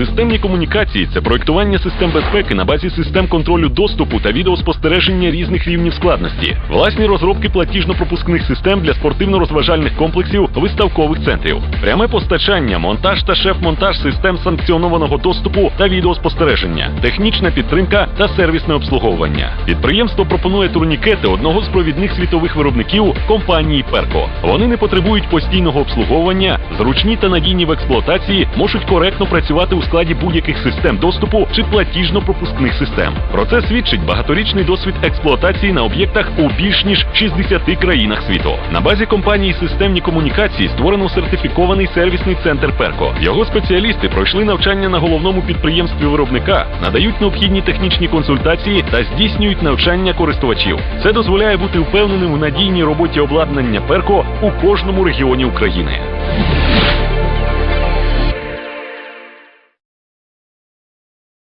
Системні комунікації це проєктування систем безпеки на базі систем контролю доступу та відеоспостереження різних рівнів складності, власні розробки платіжно-пропускних систем для спортивно-розважальних комплексів виставкових центрів, пряме постачання, монтаж та шеф-монтаж систем санкціонованого доступу та відеоспостереження, технічна підтримка та сервісне обслуговування. Підприємство пропонує турнікети одного з провідних світових виробників компанії Перко. Вони не потребують постійного обслуговування, зручні та надійні в експлуатації, можуть коректно працювати у складі будь-яких систем доступу чи платіжно-пропускних систем. Про це свідчить багаторічний досвід експлуатації на об'єктах у більш ніж 60 країнах світу. На базі компанії системні комунікації створено сертифікований сервісний центр Перко. Його спеціалісти пройшли навчання на головному підприємстві виробника, надають необхідні технічні консультації та здійснюють навчання користувачів. Це дозволяє бути впевненим у надійній роботі обладнання Перко у кожному регіоні України.